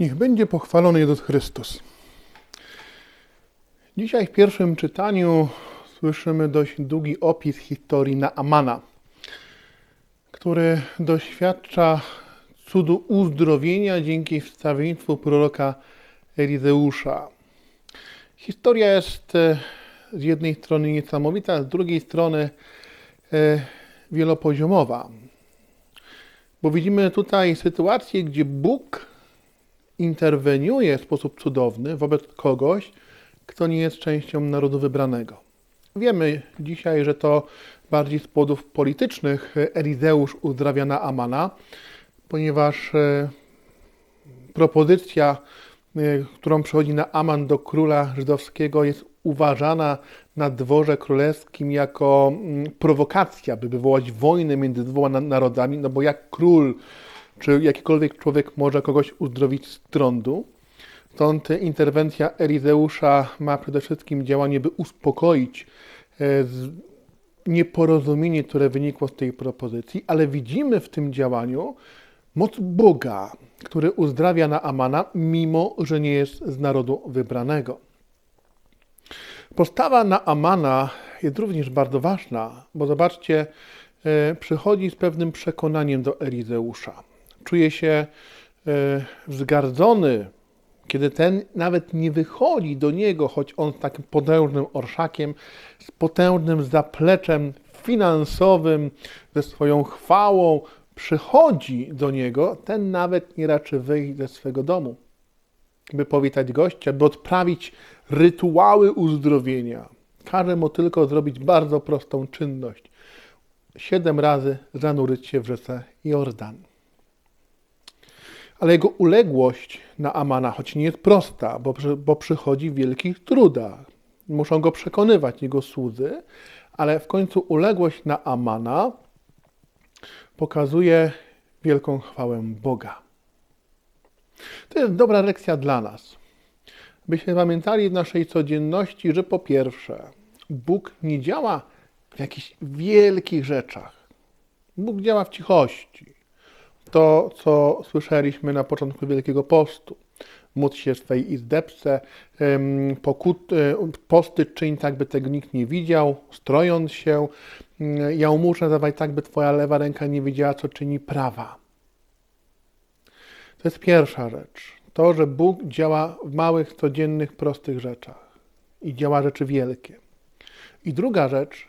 Niech będzie pochwalony Jezus Chrystus. Dzisiaj w pierwszym czytaniu słyszymy dość długi opis historii Naamana, który doświadcza cudu uzdrowienia dzięki wstawienstwu proroka Elizeusza. Historia jest e, z jednej strony niesamowita, z drugiej strony e, wielopoziomowa. Bo widzimy tutaj sytuację, gdzie Bóg interweniuje w sposób cudowny wobec kogoś, kto nie jest częścią narodu wybranego. Wiemy dzisiaj, że to bardziej z powodów politycznych Elizeusz uzdrawia Naamana, ponieważ e, propozycja, e, którą przychodzi Naaman do króla żydowskiego jest uważana na dworze królewskim jako mm, prowokacja, by wywołać wojnę między dwoma narodami, no bo jak król czy jakikolwiek człowiek może kogoś uzdrowić z trądu. Stąd interwencja Elizeusza ma przede wszystkim działanie, by uspokoić e, nieporozumienie, które wynikło z tej propozycji, ale widzimy w tym działaniu moc Boga, który uzdrawia Naamana, mimo że nie jest z narodu wybranego. Postawa Naamana jest również bardzo ważna, bo zobaczcie, e, przychodzi z pewnym przekonaniem do Elizeusza czuje się e, wzgardzony, kiedy ten nawet nie wychodzi do niego, choć on z takim potężnym orszakiem, z potężnym zapleczem finansowym, ze swoją chwałą przychodzi do niego, ten nawet nie raczy wyjść ze swego domu, by powitać gościa, by odprawić rytuały uzdrowienia. Każe mu tylko zrobić bardzo prostą czynność. Siedem razy zanurzyć się w rzece Jordan. Ale jego uległość na Amana, choć nie jest prosta, bo, bo przychodzi w wielkich trudach. Muszą go przekonywać jego słudzy, ale w końcu uległość na Amana pokazuje wielką chwałę Boga. To jest dobra lekcja dla nas, byśmy pamiętali w naszej codzienności, że po pierwsze, Bóg nie działa w jakichś wielkich rzeczach. Bóg działa w cichości to, co słyszeliśmy na początku Wielkiego Postu. Módl się w swej izdebce, e, posty czyń tak, by tego nikt nie widział, strojąc się. Ja muszę dawać tak, by twoja lewa ręka nie wiedziała, co czyni prawa. To jest pierwsza rzecz. To, że Bóg działa w małych, codziennych, prostych rzeczach i działa rzeczy wielkie. I druga rzecz,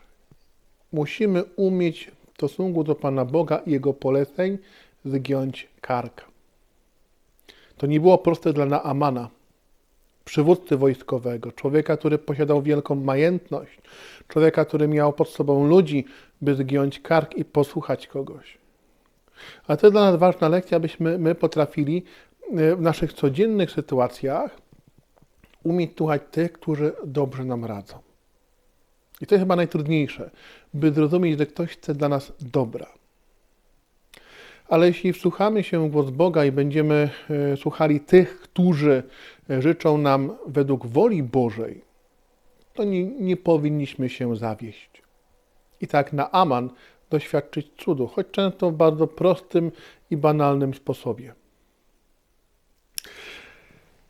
musimy umieć w stosunku do Pana Boga i Jego poleceń zgiąć kark. To nie było proste dla Naamana, przywódcy wojskowego, człowieka, który posiadał wielką majętność, człowieka, który miał pod sobą ludzi, by zgiąć kark i posłuchać kogoś. A to jest dla nas ważna lekcja, abyśmy my potrafili e, w naszych codziennych sytuacjach umieć słuchać tych, którzy dobrze nam radzą. I to jest chyba najtrudniejsze, by zrozumieć, że ktoś chce dla nas dobra. Ale jeśli wsłuchamy się w głos Boga i będziemy e, słuchali tych, którzy e, życzą nam według woli Bożej, to nie, nie powinniśmy się zawieść. I tak na Aman doświadczyć cudu, choć często w bardzo prostym i banalnym sposobie.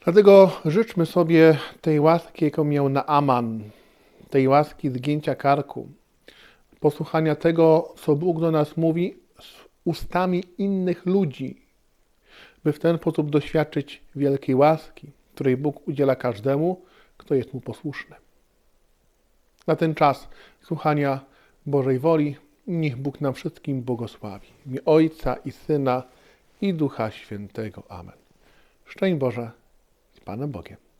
Dlatego życzmy sobie tej łaski, jaką miał Naaman, tej łaski zgięcia karku, posłuchania tego, co Bóg do nas mówi, ustami innych ludzi, by w ten sposób doświadczyć wielkiej łaski, której Bóg udziela każdemu, kto jest mu posłuszny. Na ten czas słuchania Bożej woli niech Bóg nam wszystkim błogosławi. Imię Ojca i Syna i Ducha Świętego. Amen. Szczęść Boże z Panem Bogiem.